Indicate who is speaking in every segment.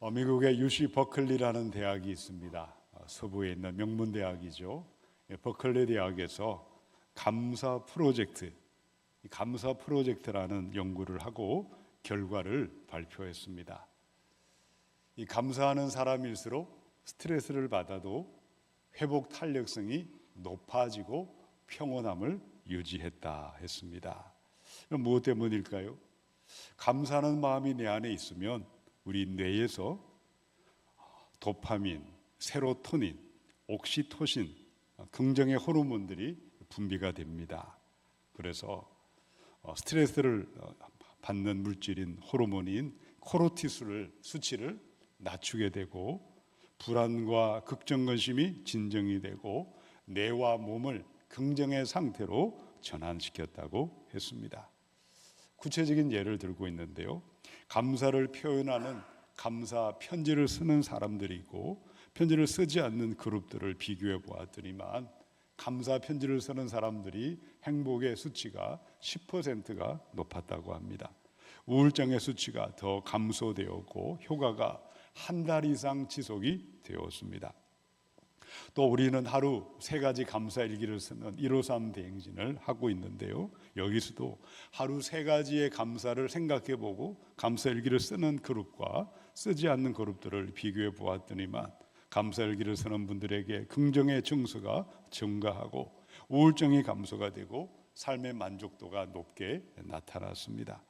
Speaker 1: 어, 미국의 UC 버클리라는 대학이 있습니다. 어, 서부에 있는 명문 대학이죠. 예, 버클리 대학에서 감사 프로젝트, 이 감사 프로젝트라는 연구를 하고 결과를 발표했습니다. 이 감사하는 사람일수록 스트레스를 받아도 회복 탄력성이 높아지고 평온함을 유지했다 했습니다. 무엇 때문일까요? 감사하는 마음이 내 안에 있으면 우리 뇌에서 도파민, 세로토닌, 옥시토신, 긍정의 호르몬들이 분비가 됩니다. 그래서 어, 스트레스를 어, 받는 물질인 호르몬인 코르티솔을 수치를 낮추게 되고 불안과 걱정 근심이 진정이 되고 뇌와 몸을 긍정의 상태로 전환시켰다고 했습니다. 구체적인 예를 들고 있는데요. 감사를 표현하는 감사 편지를 쓰는 사람들이 있고 편지를 쓰지 않는 그룹들을 비교해 보았더니만 감사 편지를 쓰는 사람들이 행복의 수치가 10%가 높았다고 합니다. 우울증의 수치가 더 감소되었고 효과가 한 달 이상 지속이 되었습니다. 또 우리는 하루 세 가지 감사 일기를 쓰는 153 대행진을 하고 있는데요. 여기서도 하루 세 가지의 감사를 생각해 보고 감사 일기를 쓰는 그룹과 쓰지 않는 그룹들을 비교해 보았더니만 감사 일기를 쓰는 분들에게 긍정의 증서가 증가하고 우울증이 감소가 되고 삶의 만족도가 높게 나타났습니다.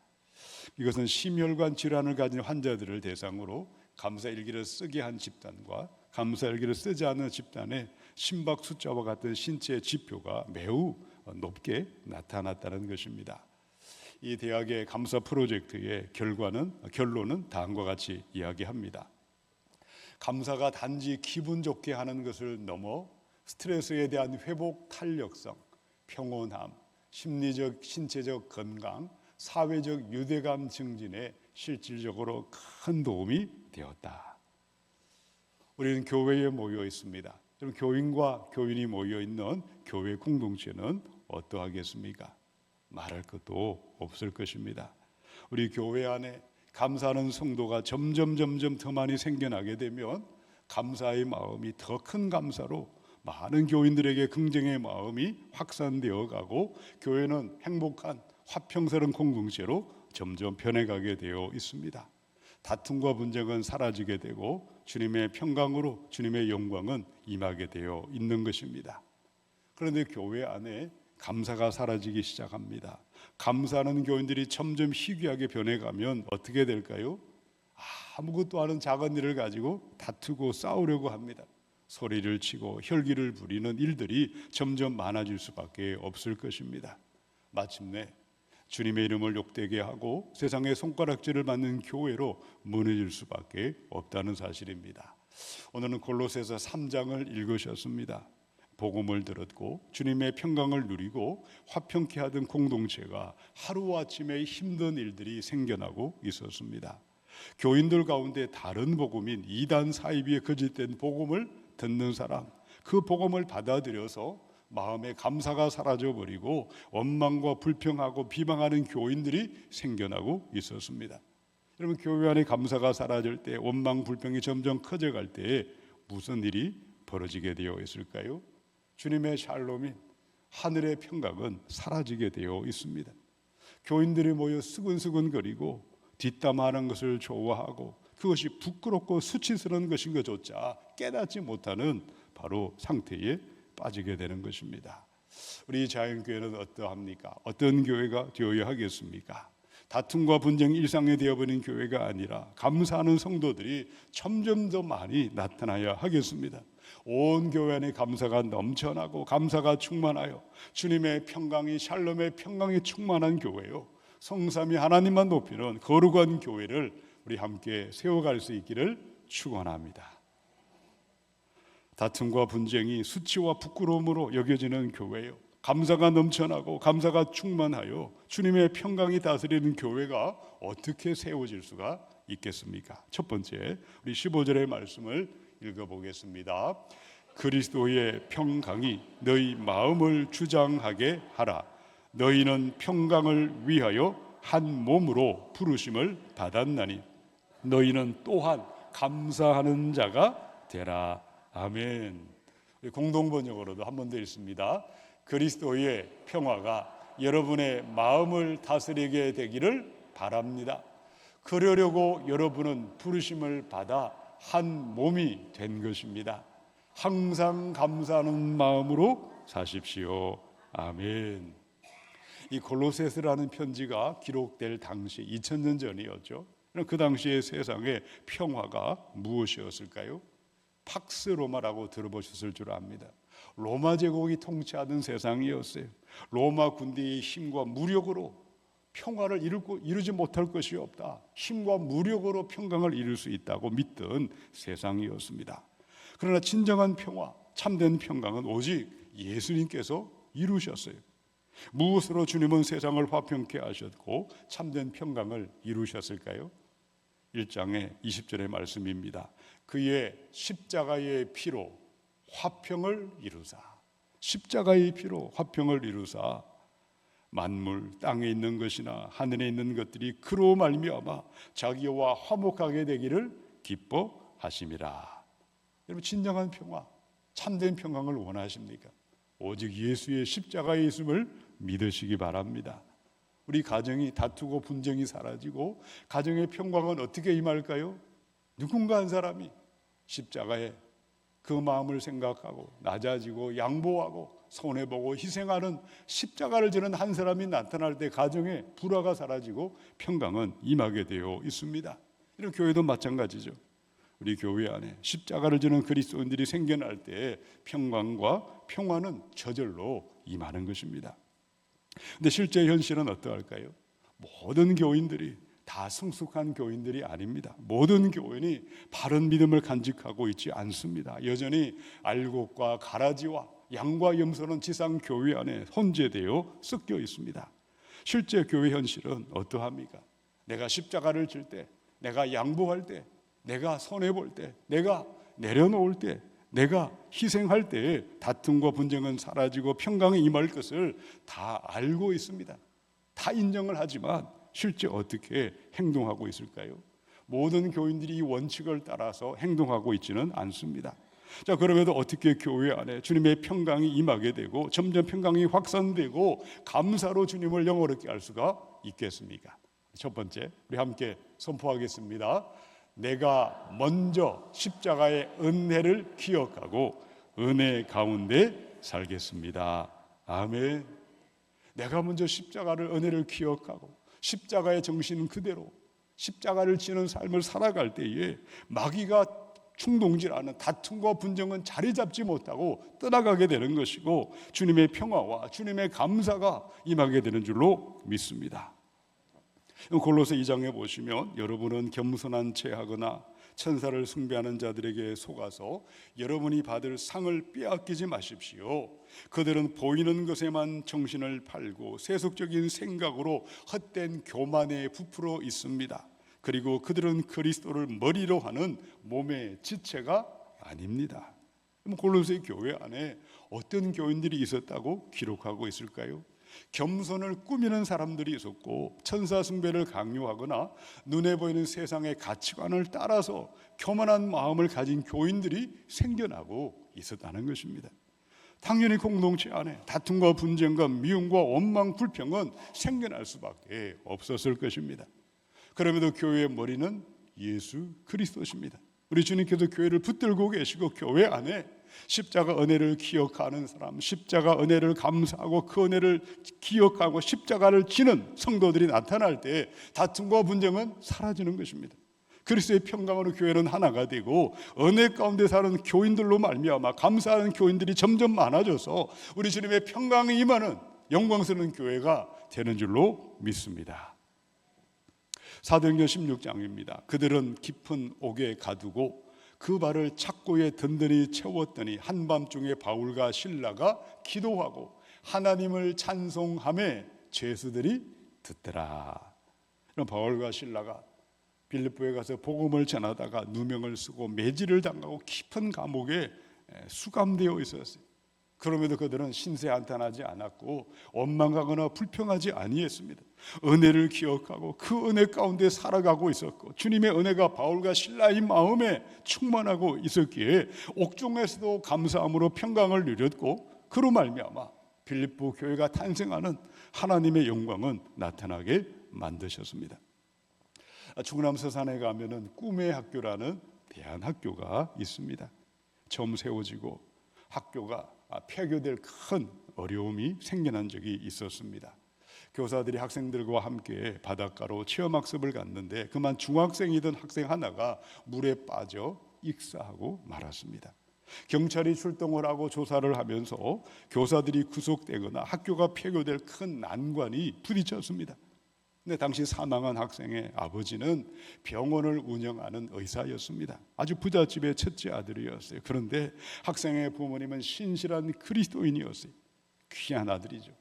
Speaker 1: 이것은 심혈관 질환을 가진 환자들을 대상으로 감사 일기를 쓰게 한 집단과 감사 일기를 쓰지 않은 집단의 심박 숫자와 같은 신체 지표가 매우 높게 나타났다는 것입니다. 이 대학의 감사 프로젝트의 결과는 결론은 다음과 같이 이야기합니다. 감사가 단지 기분 좋게 하는 것을 넘어 스트레스에 대한 회복 탄력성, 평온함, 심리적 신체적 건강, 사회적 유대감 증진에 실질적으로 큰 도움이 되었다. 우리는 교회에 모여 있습니다. 그럼 교인과 교인이 모여 있는 교회 공동체는 어떠하겠습니까? 말할 것도 없을 것입니다. 우리 교회 안에 감사하는 성도가 점점 점점 더 많이 생겨나게 되면 감사의 마음이 더 큰 감사로 많은 교인들에게 긍정의 마음이 확산되어 가고 교회는 행복한 화평스러운 공동체로 점점 변해가게 되어 있습니다. 다툼과 분쟁은 사라지게 되고 주님의 평강으로 주님의 영광은 임하게 되어 있는 것입니다. 그런데 교회 안에 감사가 사라지기 시작합니다. 감사하는 교인들이 점점 희귀하게 변해가면 어떻게 될까요? 아무것도 아는 작은 일을 가지고 다투고 싸우려고 합니다. 소리를 치고 혈기를 부리는 일들이 점점 많아질 수밖에 없을 것입니다. 마침내 주님의 이름을 욕되게 하고 세상의 손가락질을 받는 교회로 무너질 수밖에 없다는 사실입니다. 오늘은 골로새서 3장을 읽으셨습니다. 복음을 들었고 주님의 평강을 누리고 화평케 하던 공동체가 하루아침에 힘든 일들이 생겨나고 있었습니다. 교인들 가운데 다른 복음인 이단 사이비의 거짓된 복음을 듣는 사람, 그 복음을 받아들여서 마음의 감사가 사라져 버리고 원망과 불평하고 비방하는 교인들이 생겨나고 있었습니다. 여러분 교회 안에 감사가 사라질 때 원망 불평이 점점 커져갈 때 무슨 일이 벌어지게 되어 있을까요? 주님의 샬롬인 하늘의 평강은 사라지게 되어 있습니다. 교인들이 모여 수근수근거리고 뒷담하는 것을 좋아하고 그것이 부끄럽고 수치스러운 것인 것조차 깨닫지 못하는 바로 상태에 빠지게 되는 것입니다. 우리 자연교회는 어떠합니까? 어떤 교회가 되어야 하겠습니까? 다툼과 분쟁이 일상이 되어버린 교회가 아니라 감사하는 성도들이 점점 더 많이 나타나야 하겠습니다. 온 교회 안에 감사가 넘쳐나고 감사가 충만하여 주님의 평강이 샬롬의 평강이 충만한 교회요. 성삼이 하나님만 높이는 거룩한 교회를 우리 함께 세워갈 수 있기를 축원합니다. 다툼과 분쟁이 수치와 부끄러움으로 여겨지는 교회요. 감사가 넘쳐나고 감사가 충만하여 주님의 평강이 다스리는 교회가 어떻게 세워질 수가 있겠습니까? 첫 번째, 우리 15절의 말씀을 읽어보겠습니다. 그리스도의 평강이 너희 마음을 주장하게 하라. 너희는 평강을 위하여 한 몸으로 부르심을 받았나니 너희는 또한 감사하는 자가 되라. 아멘. 공동 번역으로도 한 번 더 있습니다. 그리스도의 평화가 여러분의 마음을 다스리게 되기를 바랍니다. 그러려고 여러분은 부르심을 받아 한 몸이 된 것입니다. 항상 감사하는 마음으로 사십시오. 아멘. 이 골로새서라는 편지가 기록될 당시 2000년 전이었죠. 그 당시의 세상의 평화가 무엇이었을까요? 팍스 로마라고 들어보셨을 줄 압니다. 로마 제국이 통치하던 세상이었어요. 로마 군대의 힘과 무력으로 평화를 이루고, 이루지 못할 것이 없다. 힘과 무력으로 평강을 이룰 수 있다고 믿던 세상이었습니다. 그러나 진정한 평화, 참된 평강은 오직 예수님께서 이루셨어요. 무엇으로 주님은 세상을 화평케 하셨고 참된 평강을 이루셨을까요? 1장의 20절의 말씀입니다. 그의 십자가의 피로 화평을 이루사 십자가의 피로 화평을 이루사 만물 땅에 있는 것이나 하늘에 있는 것들이 그로 말미암아 자기와 화목하게 되기를 기뻐하심이라. 여러분 진정한 평화, 참된 평강을 원하십니까? 오직 예수의 십자가에 있음을 믿으시기 바랍니다. 우리 가정이 다투고 분쟁이 사라지고 가정의 평강은 어떻게 임할까요? 누군가 한 사람이 십자가에 그 마음을 생각하고 낮아지고 양보하고 손해보고 희생하는 십자가를 지는 한 사람이 나타날 때 가정에 불화가 사라지고 평강은 임하게 되어 있습니다. 이런 교회도 마찬가지죠. 우리 교회 안에 십자가를 지는 그리스도인들이 생겨날 때 평강과 평화는 저절로 임하는 것입니다. 근데 실제 현실은 어떠할까요? 모든 교인들이 다 성숙한 교인들이 아닙니다. 모든 교인이 바른 믿음을 간직하고 있지 않습니다. 여전히 알곡과 가라지와 양과 염소는 지상 교회 안에 혼재되어 섞여 있습니다. 실제 교회 현실은 어떠합니까? 내가 십자가를 질 때, 내가 양보할 때, 내가 손해 볼 때, 내가 내려놓을 때, 내가 희생할 때 다툼과 분쟁은 사라지고 평강이 임할 것을 다 알고 있습니다. 다 인정을 하지만 실제 어떻게 행동하고 있을까요? 모든 교인들이 이 원칙을 따라서 행동하고 있지는 않습니다. 자, 그럼에도 어떻게 교회 안에 주님의 평강이 임하게 되고 점점 평강이 확산되고 감사로 주님을 영어롭게 할 수가 있겠습니까? 첫 번째, 우리 함께 선포하겠습니다. 내가 먼저 십자가의 은혜를 기억하고 은혜 가운데 살겠습니다. 아멘. 내가 먼저 십자가를 은혜를 기억하고 십자가의 정신 그대로 십자가를 지는 삶을 살아갈 때에 마귀가 충동질하는 다툼과 분쟁은 자리 잡지 못하고 떠나가게 되는 것이고 주님의 평화와 주님의 감사가 임하게 되는 줄로 믿습니다. 골로새 2장에 보시면 여러분은 겸손한 채 하거나 천사를 숭배하는 자들에게 속아서 여러분이 받을 상을 빼앗기지 마십시오. 그들은 보이는 것에만 정신을 팔고 세속적인 생각으로 헛된 교만에 부풀어 있습니다. 그리고 그들은 그리스도를 머리로 하는 몸의 지체가 아닙니다. 골로새 교회 안에 어떤 교인들이 있었다고 기록하고 있을까요? 겸손을 꾸미는 사람들이 있었고 천사 숭배를 강요하거나 눈에 보이는 세상의 가치관을 따라서 교만한 마음을 가진 교인들이 생겨나고 있었다는 것입니다. 당연히 공동체 안에 다툼과 분쟁과 미움과 원망, 불평은 생겨날 수밖에 없었을 것입니다. 그럼에도 교회의 머리는 예수 그리스도십니다. 우리 주님께서 교회를 붙들고 계시고 교회 안에 십자가 은혜를 기억하는 사람, 십자가 은혜를 감사하고 그 은혜를 기억하고 십자가를 지는 성도들이 나타날 때 다툼과 분쟁은 사라지는 것입니다. 그리스도의 평강으로 교회는 하나가 되고 은혜 가운데 사는 교인들로 말미암아 감사하는 교인들이 점점 많아져서 우리 주님의 평강이 임하는 영광스러운 교회가 되는 줄로 믿습니다. 사도행전 16장입니다. 그들은 깊은 옥에 가두고 그 발을 착고에 든든히 채웠더니 한밤중에 바울과 신라가 기도하고 하나님을 찬송함에 죄수들이 듣더라. 그럼 바울과 신라가 빌립보에 가서 복음을 전하다가 누명을 쓰고 매질을 당하고 깊은 감옥에 수감되어 있었어요. 그럼에도 그들은 신세 한탄하지 않았고 원망하거나 불평하지 아니했습니다. 은혜를 기억하고 그 은혜 가운데 살아가고 있었고 주님의 은혜가 바울과 신라의 마음에 충만하고 있었기에 옥중에서도 감사함으로 평강을 누렸고 그로 말미암아 빌립보 교회가 탄생하는 하나님의 영광은 나타나게 만드셨습니다. 충남 서산에 가면은 꿈의 학교라는 대안학교가 있습니다. 처음 세워지고 학교가 폐교될 큰 어려움이 생겨난 적이 있었습니다. 교사들이 학생들과 함께 바닷가로 체험학습을 갔는데 그만 중학생이던 학생 하나가 물에 빠져 익사하고 말았습니다. 경찰이 출동을 하고 조사를 하면서 교사들이 구속되거나 학교가 폐교될 큰 난관이 부딪혔습니다. 근데 당시 사망한 학생의 아버지는 병원을 운영하는 의사였습니다. 아주 부잣집의 첫째 아들이었어요. 그런데 학생의 부모님은 신실한 그리스도인이었어요. 귀한 아들이죠.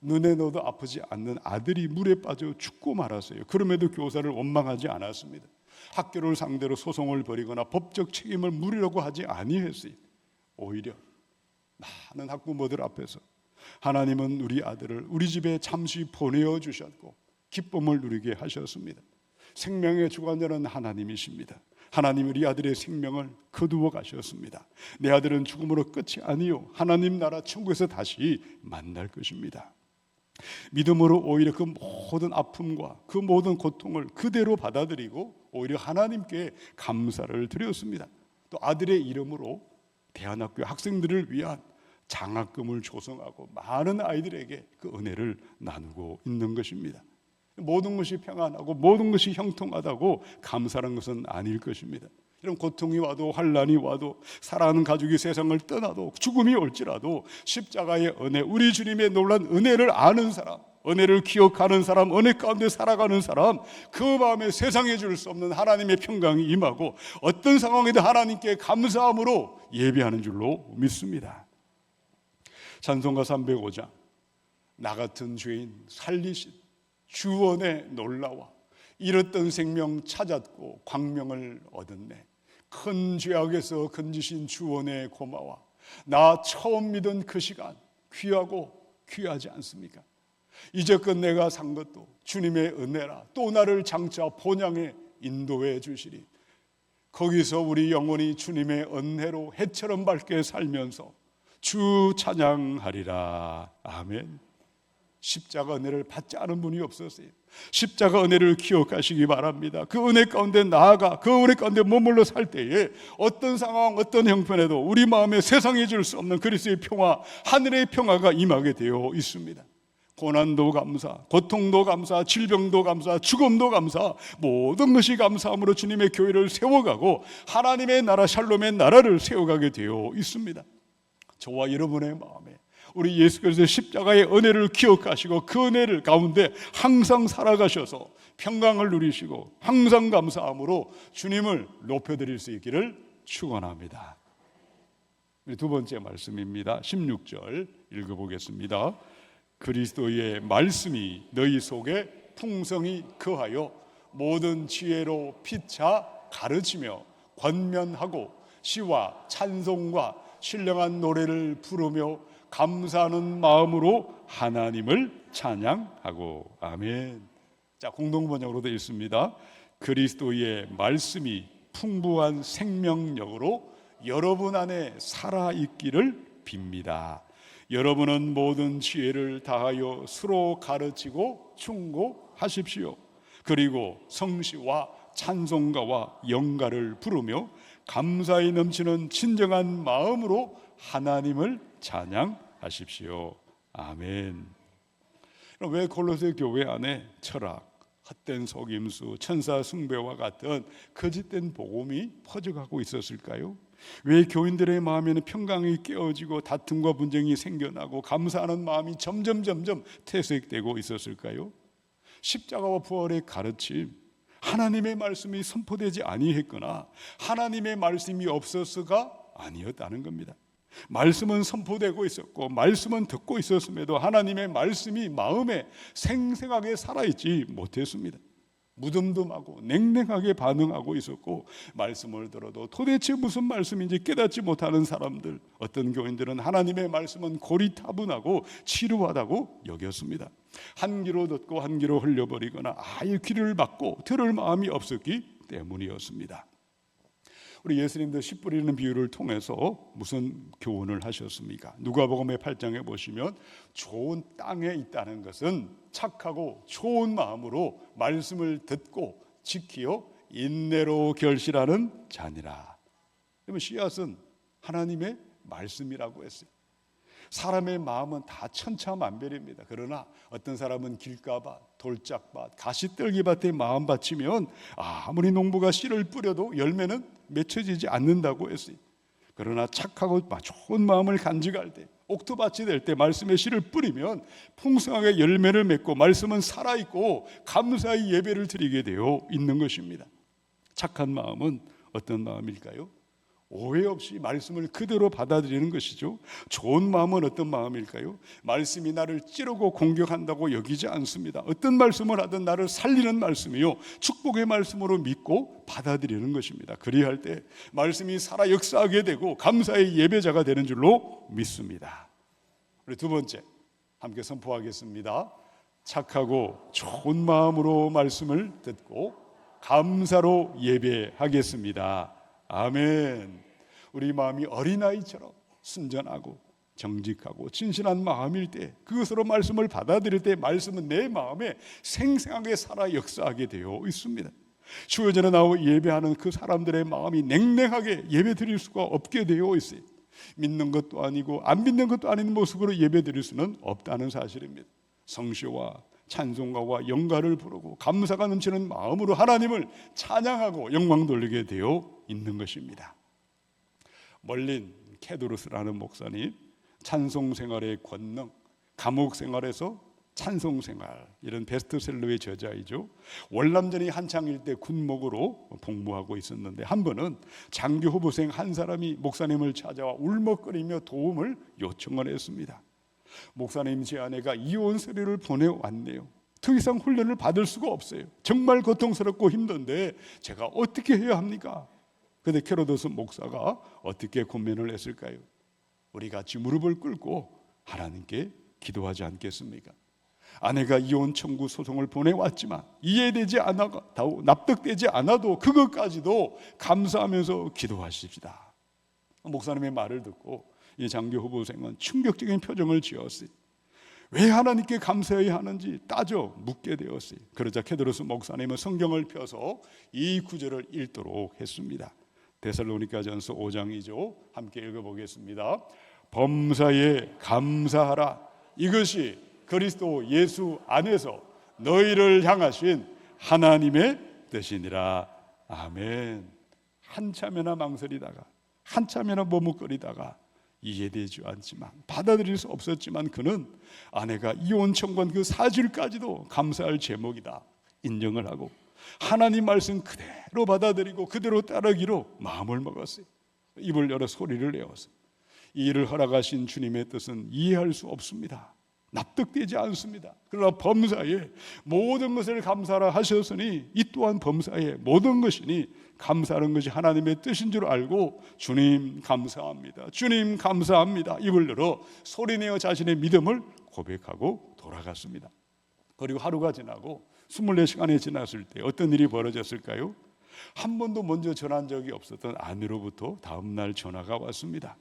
Speaker 1: 눈에 넣어도 아프지 않는 아들이 물에 빠져 죽고 말았어요. 그럼에도 교사를 원망하지 않았습니다. 학교를 상대로 소송을 벌이거나 법적 책임을 물으려고 하지 아니했어요. 오히려 많은 학부모들 앞에서 하나님은 우리 아들을 우리 집에 잠시 보내어 주셨고 기쁨을 누리게 하셨습니다. 생명의 주관자는 하나님이십니다. 하나님 우리 아들의 생명을 거두어 가셨습니다. 내 아들은 죽음으로 끝이 아니요 하나님 나라 천국에서 다시 만날 것입니다. 믿음으로 오히려 그 모든 아픔과 그 모든 고통을 그대로 받아들이고 오히려 하나님께 감사를 드렸습니다. 또 아들의 이름으로 대안학교 학생들을 위한 장학금을 조성하고 많은 아이들에게 그 은혜를 나누고 있는 것입니다. 모든 것이 평안하고 모든 것이 형통하다고 감사하는 것은 아닐 것입니다. 이런 고통이 와도 환란이 와도 사랑하는 가족이 세상을 떠나도 죽음이 올지라도 십자가의 은혜, 우리 주님의 놀란 은혜를 아는 사람, 은혜를 기억하는 사람, 은혜 가운데 살아가는 사람, 그 마음에 세상에 줄 수 없는 하나님의 평강이 임하고 어떤 상황에도 하나님께 감사함으로 예배하는 줄로 믿습니다. 찬송가 305장 나 같은 죄인 살리신 주원의 놀라와 잃었던 생명 찾았고 광명을 얻었네. 큰 죄악에서 건지신 주원의 고마워. 나 처음 믿은 그 시간 귀하고 귀하지 않습니까? 이제껏 내가 산 것도 주님의 은혜라. 또 나를 장차 본향에 인도해 주시리. 거기서 우리 영혼이 주님의 은혜로 해처럼 밝게 살면서 주 찬양하리라. 아멘. 십자가 은혜를 받지 않은 분이 없었어요. 십자가 은혜를 기억하시기 바랍니다. 그 은혜 가운데 나아가 그 은혜 가운데 머물러 살 때에 어떤 상황, 어떤 형편에도 우리 마음에 세상에 줄수 없는 그리스의 평화, 하늘의 평화가 임하게 되어 있습니다. 고난도 감사, 고통도 감사, 질병도 감사, 죽음도 감사, 모든 것이 감사함으로 주님의 교회를 세워가고 하나님의 나라 샬롬의 나라를 세워가게 되어 있습니다. 저와 여러분의 마음에 우리 예수 그리스도의 십자가의 은혜를 기억하시고 그 은혜를 가운데 항상 살아가셔서 평강을 누리시고 항상 감사함으로 주님을 높여드릴 수 있기를 축원합니다. 두 번째 말씀입니다. 16절 읽어보겠습니다. 그리스도의 말씀이 너희 속에 풍성히 거하여 모든 지혜로 피차 가르치며 권면하고 시와 찬송과 신령한 노래를 부르며 감사하는 마음으로 하나님을 찬양하고 아멘. 자 공동 번역으로 되어 있습니다. 그리스도의 말씀이 풍부한 생명력으로 여러분 안에 살아 있기를 빕니다. 여러분은 모든 지혜를 다하여 서로 가르치고 충고하십시오. 그리고 성시와 찬송가와 영가를 부르며 감사히 넘치는 진정한 마음으로 하나님을 찬양하십시오. 아멘. 왜 골로새 교회 안에 철학, 헛된 속임수, 천사 숭배와 같은 거짓된 복음이 퍼져가고 있었을까요? 왜 교인들의 마음에는 평강이 깨어지고 다툼과 분쟁이 생겨나고 감사하는 마음이 점점 점점 퇴색되고 있었을까요? 십자가와 부활의 가르침, 하나님의 말씀이 선포되지 아니했거나 하나님의 말씀이 없었어가 아니었다는 겁니다. 말씀은 선포되고 있었고 말씀은 듣고 있었음에도 하나님의 말씀이 마음에 생생하게 살아있지 못했습니다. 무덤덤하고 냉랭하게 반응하고 있었고 말씀을 들어도 도대체 무슨 말씀인지 깨닫지 못하는 사람들 어떤 교인들은 하나님의 말씀은 고리타분하고 치루하다고 여겼습니다. 한 귀로 듣고 한 귀로 흘려버리거나 아예 귀를 막고 들을 마음이 없었기 때문이었습니다. 우리 예수님도 씨 뿌리는 비유를 통해서 무슨 교훈을 하셨습니까? 누가복음의 8장에 보시면 좋은 땅에 있다는 것은 착하고 좋은 마음으로 말씀을 듣고 지키어 인내로 결실하는 자니라. 그러면 씨앗은 하나님의 말씀이라고 했어요. 사람의 마음은 다 천차만별입니다. 그러나 어떤 사람은 길가밭, 돌짝밭, 가시떨기밭에 마음 바치면 아무리 농부가 씨를 뿌려도 열매는 맺혀지지 않는다고 했어요. 그러나 착하고 좋은 마음을 간직할 때 옥토밭이 될 때 말씀의 씨를 뿌리면 풍성하게 열매를 맺고 말씀은 살아있고 감사의 예배를 드리게 되어 있는 것입니다. 착한 마음은 어떤 마음일까요? 오해 없이 말씀을 그대로 받아들이는 것이죠. 좋은 마음은 어떤 마음일까요? 말씀이 나를 찌르고 공격한다고 여기지 않습니다. 어떤 말씀을 하든 나를 살리는 말씀이요. 축복의 말씀으로 믿고 받아들이는 것입니다. 그리할 때 말씀이 살아 역사하게 되고 감사의 예배자가 되는 줄로 믿습니다. 우리 두 번째 함께 선포하겠습니다. 착하고 좋은 마음으로 말씀을 듣고 감사로 예배하겠습니다. 아멘. 우리 마음이 어린아이처럼 순전하고 정직하고 진실한 마음일 때 그것으로 말씀을 받아들일 때 말씀은 내 마음에 생생하게 살아 역사하게 되어 있습니다. 주여전에 나오 예배하는 그 사람들의 마음이 냉랭하게 예배 드릴 수가 없게 되어 있어요. 믿는 것도 아니고 안 믿는 것도 아닌 모습으로 예배 드릴 수는 없다는 사실입니다. 성시와 찬송가와 영가를 부르고 감사가 넘치는 마음으로 하나님을 찬양하고 영광 돌리게 되어 있는 것입니다. 멀린 케도르스라는 목사님 찬송 생활의 권능, 감옥 생활에서 찬송 생활 이런 베스트셀러의 저자이죠. 월남전이 한창일 때 군목으로 복무하고 있었는데 한 번은 장교 후보생 한 사람이 목사님을 찾아와 울먹거리며 도움을 요청을 했습니다. 목사님 제 아내가 이혼 서류를 보내왔네요. 더 이상 훈련을 받을 수가 없어요. 정말 고통스럽고 힘든데 제가 어떻게 해야 합니까? 근데 캐로도스 목사가 어떻게 고민을 했을까요? 우리 같이 무릎을 꿇고 하나님께 기도하지 않겠습니까? 아내가 이혼 청구 소송을 보내왔지만 이해되지 않아도 납득되지 않아도 그것까지도 감사하면서 기도하십시다. 목사님의 말을 듣고 이 장교 후보생은 충격적인 표정을 지었어요. 왜 하나님께 감사해야 하는지 따져 묻게 되었어요. 그러자 케드로스 목사님은 성경을 펴서 이 구절을 읽도록 했습니다. 데살로니가전서 5장이죠. 함께 읽어보겠습니다. 범사에 감사하라. 이것이 그리스도 예수 안에서 너희를 향하신 하나님의 뜻이니라. 아멘. 한참이나 망설이다가 한참이나 머뭇거리다가 이해되지 않지만 받아들일 수 없었지만 그는 아내가 이혼 청구한 그 사실까지도 감사할 제목이다 인정을 하고 하나님 말씀 그대로 받아들이고 그대로 따르기로 마음을 먹었어요. 입을 열어 소리를 내었어요. 이 일을 허락하신 주님의 뜻은 이해할 수 없습니다. 납득되지 않습니다. 그러나 범사에 모든 것을 감사라 하셨으니 이 또한 범사에 모든 것이니 감사하는 것이 하나님의 뜻인 줄 알고 주님 감사합니다. 주님 감사합니다. 입을 열어 소리내어 자신의 믿음을 고백하고 돌아갔습니다. 그리고 하루가 지나고 24시간이 지났을 때 어떤 일이 벌어졌을까요? 한 번도 먼저 전한 적이 없었던 아내로부터 다음 날 전화가 왔습니다.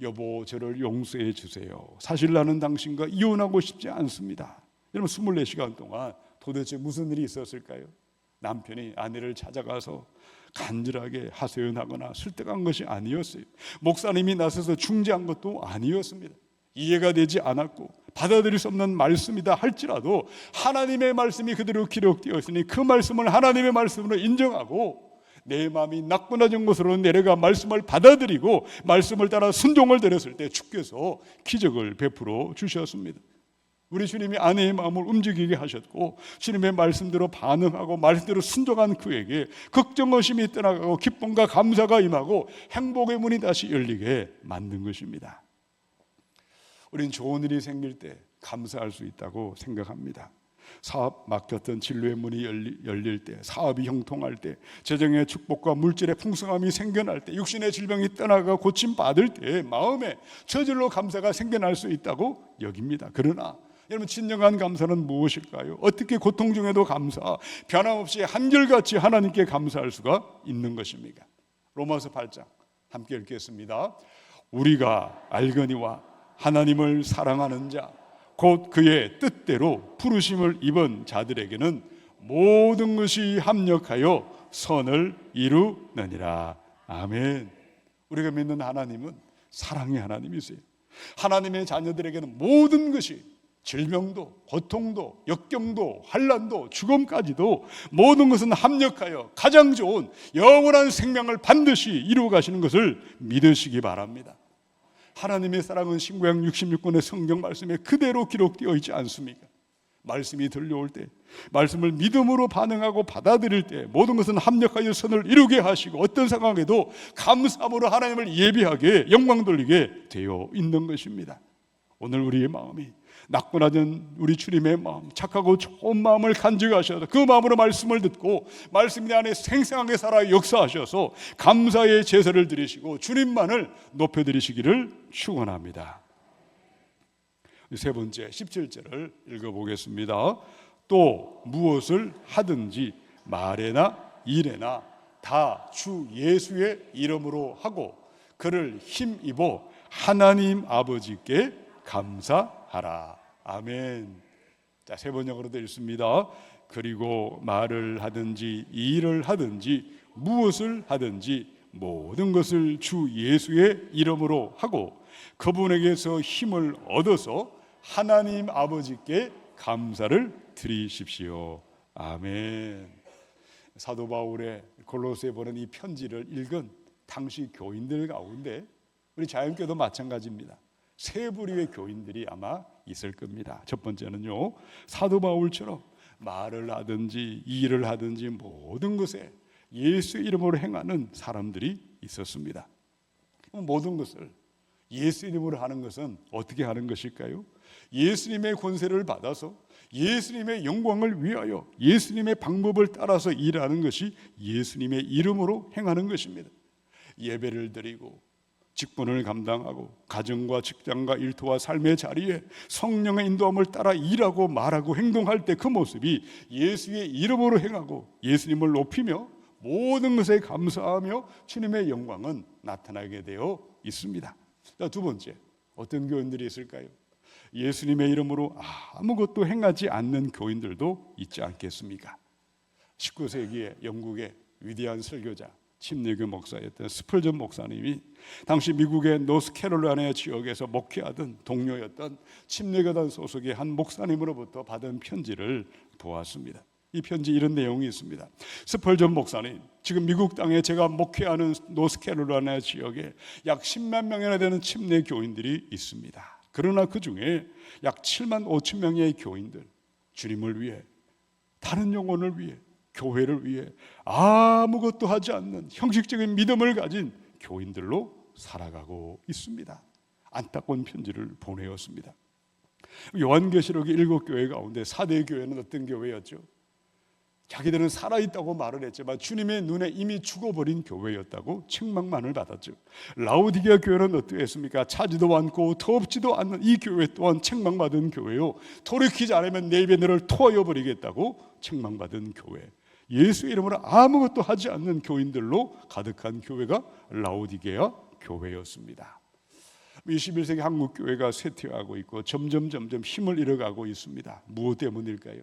Speaker 1: 여보, 저를 용서해 주세요. 사실 나는 당신과 이혼하고 싶지 않습니다. 여러분, 24시간 동안 도대체 무슨 일이 있었을까요? 남편이 아내를 찾아가서 간절하게 하소연하거나 설득한 것이 아니었어요. 목사님이 나서서 중재한 것도 아니었습니다. 이해가 되지 않았고 받아들일 수 없는 말씀이다 할지라도 하나님의 말씀이 그대로 기록되어 있으니 그 말씀을 하나님의 말씀으로 인정하고 내 마음이 낙고나진 곳으로 내려가 말씀을 받아들이고 말씀을 따라 순종을 드렸을 때 주께서 기적을 베풀어 주셨습니다. 우리 주님이 아내의 마음을 움직이게 하셨고 주님의 말씀대로 반응하고 말씀대로 순종한 그에게 걱정 의심이 떠나가고 기쁨과 감사가 임하고 행복의 문이 다시 열리게 만든 것입니다. 우리는 좋은 일이 생길 때 감사할 수 있다고 생각합니다. 사업 맡겼던 진로의 문이 열릴 때, 사업이 형통할 때, 재정의 축복과 물질의 풍성함이 생겨날 때, 육신의 질병이 떠나가 고침 받을 때 마음에 저절로 감사가 생겨날 수 있다고 여깁니다. 그러나 여러분 진정한 감사는 무엇일까요? 어떻게 고통 중에도 감사, 변함없이 한결같이 하나님께 감사할 수가 있는 것입니까? 로마서 8장 함께 읽겠습니다. 우리가 알거니와 하나님을 사랑하는 자, 곧 그의 뜻대로 부르심을 입은 자들에게는 모든 것이 합력하여 선을 이루느니라. 아멘. 우리가 믿는 하나님은 사랑의 하나님이세요. 하나님의 자녀들에게는 모든 것이 질병도 고통도 역경도 환란도 죽음까지도 모든 것은 합력하여 가장 좋은 영원한 생명을 반드시 이루어 가시는 것을 믿으시기 바랍니다. 하나님의 사랑은 신구약 66권의 성경 말씀에 그대로 기록되어 있지 않습니까? 말씀이 들려올 때, 말씀을 믿음으로 반응하고 받아들일 때 모든 것은 합력하여 선을 이루게 하시고 어떤 상황에도 감사함으로 하나님을 예비하게 영광 돌리게 되어 있는 것입니다. 오늘 우리의 마음이 낙고나던 우리 주님의 마음, 착하고 좋은 마음을 간직하셔서 그 마음으로 말씀을 듣고 말씀 안에 생생하게 살아 역사하셔서 감사의 제사를 드리시고 주님만을 높여 드리시기를 축원합니다. 세 번째 17절을 읽어 보겠습니다. 또 무엇을 하든지 말에나 일에나 다 주 예수의 이름으로 하고 그를 힘입어 하나님 아버지께 감사하라. 아멘. 자, 세 번역으로도 읽습니다. 그리고 말을 하든지 일을 하든지 무엇을 하든지 모든 것을 주 예수의 이름으로 하고 그분에게서 힘을 얻어서 하나님 아버지께 감사를 드리십시오. 아멘. 사도 바울의 골로새 보낸 이 편지를 읽은 당시 교인들 가운데 우리 자연교도 마찬가지입니다. 세 부류의 교인들이 아마 있을 겁니다. 첫 번째는요, 사도 바울처럼 말을 하든지 일을 하든지 모든 것에 예수 이름으로 행하는 사람들이 있었습니다. 모든 것을 예수 이름으로 하는 것은 어떻게 하는 것일까요? 예수님의 권세를 받아서 예수님의 영광을 위하여 예수님의 방법을 따라서 일하는 것이 예수님의 이름으로 행하는 것입니다. 예배를 드리고 직분을 감당하고 가정과 직장과 일터와 삶의 자리에 성령의 인도함을 따라 일하고 말하고 행동할 때 그 모습이 예수의 이름으로 행하고 예수님을 높이며 모든 것에 감사하며 주님의 영광은 나타나게 되어 있습니다. 자, 두 번째 어떤 교인들이 있을까요? 예수님의 이름으로 아무것도 행하지 않는 교인들도 있지 않겠습니까? 19세기에 영국의 위대한 설교자 침례교 목사였던 스펄전 목사님이 당시 미국의 노스캐롤라이나 지역에서 목회하던 동료였던 침례교단 소속의 한 목사님으로부터 받은 편지를 보았습니다. 이 편지 이런 내용이 있습니다. 스펄전 목사님, 지금 미국 땅에 제가 목회하는 노스캐롤라이나 지역에 약 10만 명이나 되는 침례 교인들이 있습니다. 그러나 그 중에 약 7만 5천 명의 교인들, 주님을 위해, 다른 영혼을 위해, 교회를 위해 아무것도 하지 않는 형식적인 믿음을 가진 교인들로 살아가고 있습니다. 안타까운 편지를 보내었습니다. 요한계시록의 일곱 교회 가운데 사대 교회는 어떤 교회였죠? 자기들은 살아있다고 말을 했지만 주님의 눈에 이미 죽어버린 교회였다고 책망만을 받았죠. 라우디게아 교회는 어떠했습니까? 차지도 않고 더럽지도 않는 이 교회 또한 책망받은 교회요. 돌이키지 않으면 내 입에 너를 토하여 버리겠다고 책망받은 교회. 예수 이름으로 아무것도 하지 않는 교인들로 가득한 교회가 라우디게아 교회였습니다. 21세기 한국 교회가 쇠퇴하고 있고 점점 점점 힘을 잃어가고 있습니다. 무엇 때문일까요?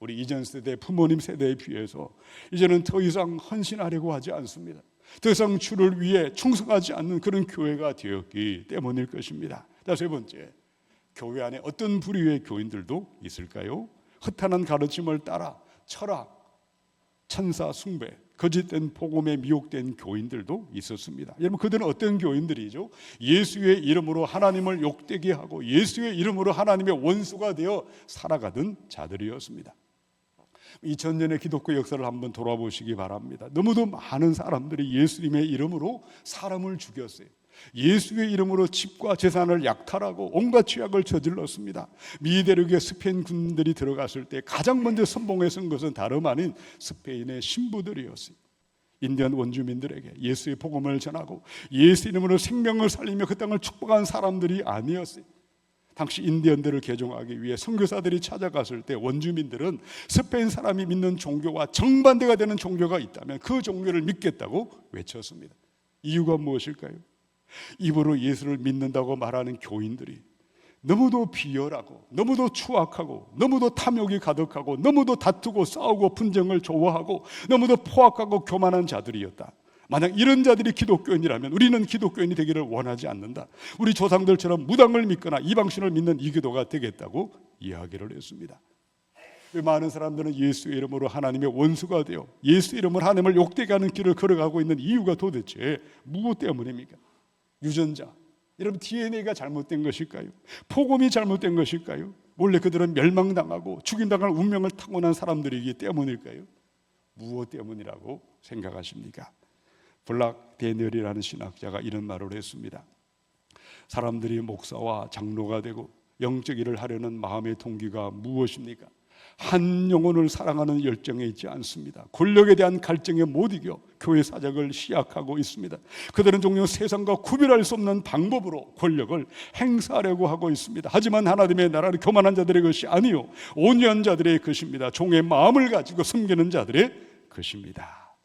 Speaker 1: 우리 이전 세대 부모님 세대에 비해서 이제는 더 이상 헌신하려고 하지 않습니다. 더 이상 주를 위해 충성하지 않는 그런 교회가 되었기 때문일 것입니다. 자, 세 번째. 교회 안에 어떤 부류의 교인들도 있을까요? 허탄한 가르침을 따라 철학, 천사 숭배, 거짓된 복음에 미혹된 교인들도 있었습니다. 여러분 그들은 어떤 교인들이죠? 예수의 이름으로 하나님을 욕되게 하고 예수의 이름으로 하나님의 원수가 되어 살아가던 자들이었습니다. 2000년의 기독교 역사를 한번 돌아보시기 바랍니다. 너무도 많은 사람들이 예수님의 이름으로 사람을 죽였어요. 예수의 이름으로 집과 재산을 약탈하고 온갖 죄악을 저질렀습니다. 미대륙에 스페인 군들이 들어갔을 때 가장 먼저 선봉에 선 것은 다름 아닌 스페인의 신부들이었어요. 인디언 원주민들에게 예수의 복음을 전하고 예수 이름으로 생명을 살리며 그 땅을 축복한 사람들이 아니었어요. 당시 인디언들을 개종하기 위해 선교사들이 찾아갔을 때 원주민들은 스페인 사람이 믿는 종교와 정반대가 되는 종교가 있다면 그 종교를 믿겠다고 외쳤습니다. 이유가 무엇일까요? 입으로 예수를 믿는다고 말하는 교인들이 너무도 비열하고 너무도 추악하고 너무도 탐욕이 가득하고 너무도 다투고 싸우고 분쟁을 좋아하고 너무도 포악하고 교만한 자들이었다. 만약 이런 자들이 기독교인이라면 우리는 기독교인이 되기를 원하지 않는다. 우리 조상들처럼 무당을 믿거나 이방신을 믿는 이교도가 되겠다고 이야기를 했습니다. 왜 많은 사람들은 예수 이름으로 하나님의 원수가 되어 예수 이름으로 하나님을 욕되게 하는 길을 걸어가고 있는 이유가 도대체 무엇 때문입니까? 유전자. 여러분 DNA가 잘못된 것일까요? 폭음이 잘못된 것일까요? 원래 그들은 멸망당하고 죽임당할 운명을 타고난 사람들이기 때문일까요? 무엇 때문이라고 생각하십니까? 블락 데니얼이라는 신학자가 이런 말을 했습니다. 사람들이 목사와 장로가 되고 영적 일을 하려는 마음의 동기가 무엇입니까? 한 영혼을 사랑하는 열정에 있지 않습니다. 권력에 대한 갈증에 못 이겨 교회 사적을 시약하고 있습니다. 그들은 종종 세상과 구별할 수 없는 방법으로 권력을 행사하려고 하고 있습니다. 하지만 하나님의 나라는 교만한 자들의 것이 아니요 온유한 자들의 것입니다. 종의 마음을 가지고 섬기는 자들의 것입니다.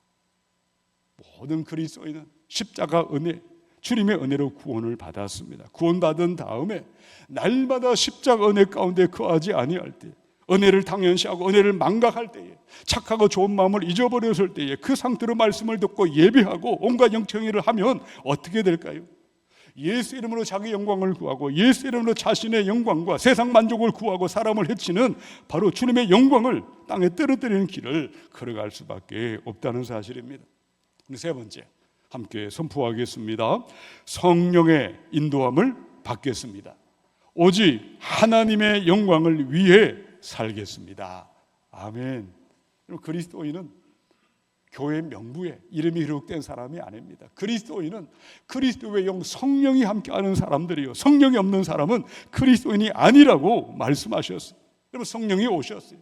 Speaker 1: 모든 그리스도인은 십자가 은혜 주님의 은혜로 구원을 받았습니다. 구원받은 다음에 날마다 십자가 은혜 가운데 거하지 아니할 때 은혜를 당연시하고 은혜를 망각할 때에 착하고 좋은 마음을 잊어버렸을 때에 그 상태로 말씀을 듣고 예배하고 온갖 영청일을 하면 어떻게 될까요? 예수 이름으로 자기 영광을 구하고 예수 이름으로 자신의 영광과 세상 만족을 구하고 사람을 해치는 바로 주님의 영광을 땅에 떨어뜨리는 길을 걸어갈 수밖에 없다는 사실입니다. 세 번째 함께 선포하겠습니다. 성령의 인도함을 받겠습니다. 오직 하나님의 영광을 위해 살겠습니다. 아멘. 그리스도인은 교회 명부에 이름이 기록된 사람이 아닙니다. 그리스도인은 그리스도의 영 성령이 함께하는 사람들이요. 성령이 없는 사람은 그리스도인이 아니라고 말씀하셨어요. 여러분 성령이 오셨어요.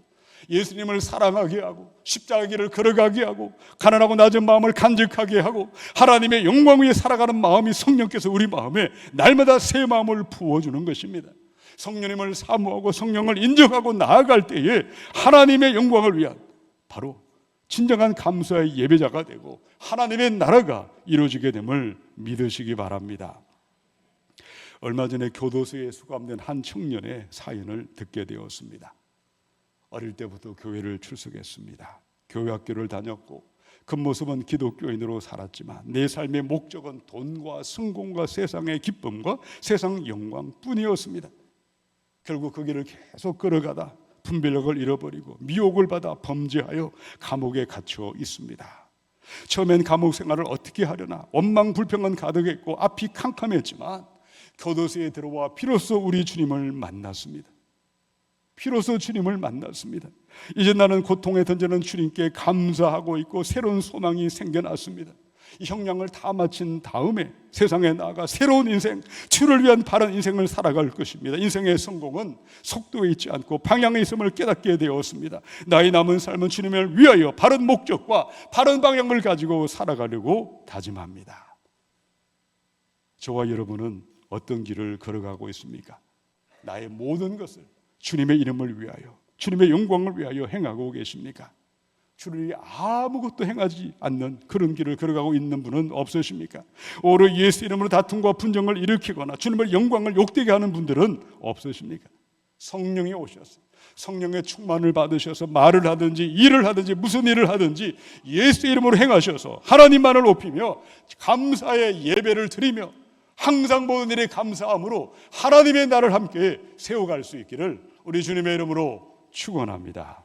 Speaker 1: 예수님을 사랑하게 하고 십자가 길을 걸어가게 하고 가난하고 낮은 마음을 간직하게 하고 하나님의 영광 위에 살아가는 마음이 성령께서 우리 마음에 날마다 새 마음을 부어주는 것입니다. 성령님을 사모하고 성령을 인정하고 나아갈 때에 하나님의 영광을 위한 바로 진정한 감사의 예배자가 되고 하나님의 나라가 이루어지게 됨을 믿으시기 바랍니다. 얼마 전에 교도소에 수감된 한 청년의 사연을 듣게 되었습니다. 어릴 때부터 교회를 출석했습니다. 교회 학교를 다녔고 그 모습은 기독교인으로 살았지만 내 삶의 목적은 돈과 성공과 세상의 기쁨과 세상 영광뿐이었습니다. 결국 그 길을 계속 걸어가다 분별력을 잃어버리고 미혹을 받아 범죄하여 감옥에 갇혀 있습니다. 처음엔 감옥 생활을 어떻게 하려나 원망 불평은 가득했고 앞이 캄캄했지만 교도소에 들어와 비로소 우리 주님을 만났습니다. 비로소 주님을 만났습니다. 이제 나는 고통에 던지는 주님께 감사하고 있고 새로운 소망이 생겨났습니다. 이 형량을 다 마친 다음에 세상에 나아가 새로운 인생, 주를 위한 바른 인생을 살아갈 것입니다. 인생의 성공은 속도에 있지 않고 방향에 있음을 깨닫게 되었습니다. 나의 남은 삶은 주님을 위하여 바른 목적과 바른 방향을 가지고 살아가려고 다짐합니다. 저와 여러분은 어떤 길을 걸어가고 있습니까? 나의 모든 것을 주님의 이름을 위하여, 주님의 영광을 위하여 행하고 계십니까? 주를 위해 아무것도 행하지 않는 그런 길을 걸어가고 있는 분은 없으십니까? 오히려 예수 이름으로 다툼과 분쟁을 일으키거나 주님의 영광을 욕되게 하는 분들은 없으십니까? 성령이 오셨어요. 성령의 충만을 받으셔서 말을 하든지 일을 하든지 무슨 일을 하든지 예수 이름으로 행하셔서 하나님만을 높이며 감사의 예배를 드리며 항상 모든 일에 감사함으로 하나님의 나를 함께 세워갈 수 있기를 우리 주님의 이름으로 축원합니다.